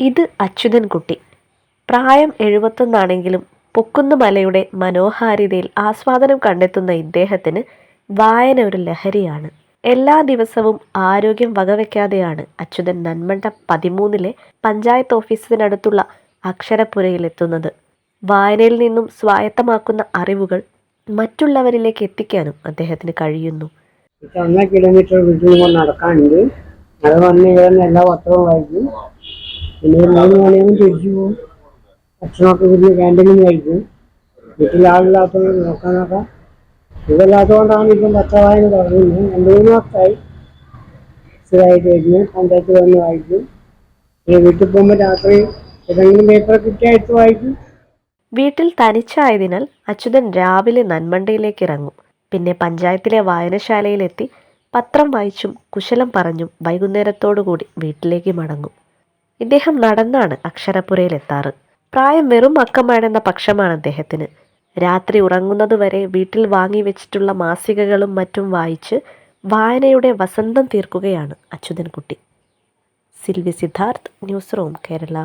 ഇത് അച്യുതൻകുട്ടി. പ്രായം എഴുപത്തൊന്നാണെങ്കിലും പൊക്കുന്നുമലയുടെ മനോഹാരിതയിൽ ആസ്വാദനം കണ്ടെത്തുന്ന ഇദ്ദേഹത്തിന് വായന ഒരു ലഹരിയാണ്. എല്ലാ ദിവസവും ആരോഗ്യം വകവയ്ക്കാതെയാണ് അച്യുതൻ നന്മണ്ട പതിമൂന്നിലെ പഞ്ചായത്ത് ഓഫീസിനടുത്തുള്ള അക്ഷരപ്പുരയിലെത്തുന്നത്. വായനയിൽ നിന്നും സ്വായത്തമാക്കുന്ന അറിവുകൾ മറ്റുള്ളവരിലേക്ക് എത്തിക്കാനും അദ്ദേഹത്തിന് കഴിയുന്നു. കിലോമീറ്റർ വീട്ടിൽ നടക്കാനുണ്ട്. അത് വന്ന് എല്ലാ പത്രവും വായിക്കും. പിന്നെ മൂന്ന് മണിയാകുമ്പോൾ തിരിച്ചു പോകും ഭക്ഷണമൊക്കെ ഇവിടുന്ന് ക്യാന്റീനിൽ കഴിക്കും വീട്ടിൽ ഇപ്പം പച്ചവായന തുടങ്ങുന്നത്. രണ്ട് മൂന്ന് വർഷമായി സ്ഥിരമായിട്ട് വരുന്നു. വന്ന് വായിക്കും. പിന്നെ വീട്ടിൽ പോകുമ്പോൾ രാത്രി ഏതെങ്കിലും പേപ്പർ കിട്ടിയാൽ എടുത്ത് വായിക്കും. വീട്ടിൽ തനിച്ചായതിനാൽ അച്യുതൻ രാവിലെ നന്മണ്ടയിലേക്ക് ഇറങ്ങും. പിന്നെ പഞ്ചായത്തിലെ വായനശാലയിലെത്തി പത്രം വായിച്ചും കുശലം പറഞ്ഞും വൈകുന്നേരത്തോടുകൂടി വീട്ടിലേക്ക് മടങ്ങും. ഇദ്ദേഹം നടന്നാണ് അക്ഷരപ്പുരയിലെത്താറ്. പ്രായം വെറും അക്കമാണെന്ന പക്ഷമാണ് അദ്ദേഹത്തിന്. രാത്രി ഉറങ്ങുന്നതുവരെ വീട്ടിൽ വാങ്ങി വെച്ചിട്ടുള്ള മാസികകളും മറ്റും വായിച്ച് വായനയുടെ വസന്തം തീർക്കുകയാണ് അച്യുതൻകുട്ടി. Silvy Siddharth newsroom Kerala.